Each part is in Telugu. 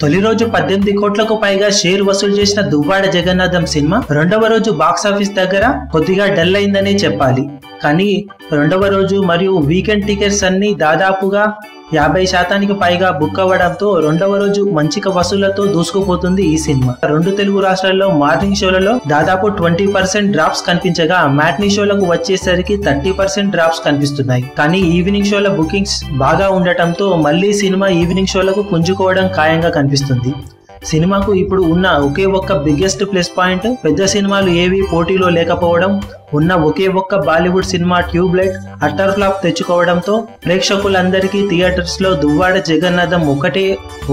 తొలి రోజు పద్దెనిమిది కోట్లకు పైగా షేర్ వసూలు చేసిన దువ్వాడ జగన్నాథం సినిమా రెండవ రోజు బాక్స్ ఆఫీస్ దగ్గర కొద్దిగా డల్ అయిందనే చెప్పాలి. కానీ రెండవ రోజు మరియు వీకెండ్ టికెట్స్ అన్ని దాదాపుగా యాభై శాతానికి పైగా బుక్ అవ్వడంతో రెండవ రోజు మంచిక వసూళ్ళతో దూసుకుపోతుంది ఈ సినిమా. రెండు తెలుగు రాష్ట్రాల్లో మార్నింగ్ షోలలో దాదాపు ట్వంటీ పర్సెంట్ డ్రాప్స్ కనిపించగా మ్యాట్నీ షోలకు వచ్చేసరికి థర్టీ పర్సెంట్ డ్రాప్స్ కనిపిస్తున్నాయి. కానీ ఈవినింగ్ షోల బుకింగ్స్ బాగా ఉండటంతో మళ్ళీ సినిమా ఈవినింగ్ షోలకు పుంజుకోవడం ఖాయంగా కనిపిస్తుంది. సినిమాకు ఇప్పుడు ఉన్న ఒకే ఒక్క బిగ్గెస్ట్ ప్లస్ పాయింట్ పెద్ద సినిమాలు ఏవి పోటీలో లేకపోవడం ఉన్న ఒకే ఒక్క Bollywood cinema tube light utter flop తెచ్చుకోవడంతో ప్రేక్షకులందరికీ థియేటర్స్లో దువ్వాడ జగన్నాథం ఒకటే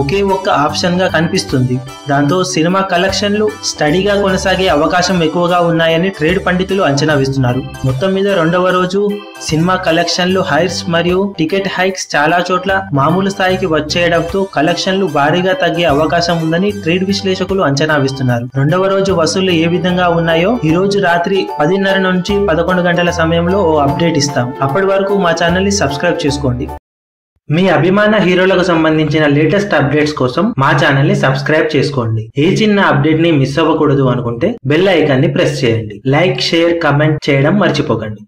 ఒకే ఒక్క ఆప్షన్గా కనిపిస్తుంది. దాంతో సినిమా కలెక్షన్లు స్టడీగా కొనసాగే అవకాశం ఎక్కువగా ఉన్నాయని ట్రేడ్ పండితులు అంచనా వేస్తున్నారు. మొత్తం మీద రెండవ రోజు సినిమా కలెక్షన్లు హైర్స్ మరియు టికెట్ హైక్స్ చాలా చోట్ల మామూలు స్థాయికి వచ్చేయడంతో కలెక్షన్లు భారీగా తగ్గే అవకాశం ఉందని ట్రేడ్ విశ్లేషకులు అంచనా వేస్తున్నారు. రెండవ రోజు వసూళ్ళు ఏ విధంగా ఉన్నాయో ఈ రోజు రాత్రి పదిన్నర నుంచి పదకొండు గంటల సమయంలో ఓ అప్డేట్ ఇస్తాం. అప్పటి వరకు మా ఛానల్ని సబ్స్క్రైబ్ చేసుకోండి. మీ అభిమాన హీరోలకు సంబంధించిన లేటెస్ట్ అప్డేట్స్ కోసం మా ఛానల్ని సబ్స్క్రైబ్ చేసుకోండి. ఏ చిన్న అప్డేట్ని మిస్ అవ్వకూడదు అనుకుంటే బెల్ ఐకాన్ని ప్రెస్ చేయండి. లైక్ షేర్ కమెంట్ చేయడం మర్చిపోకండి.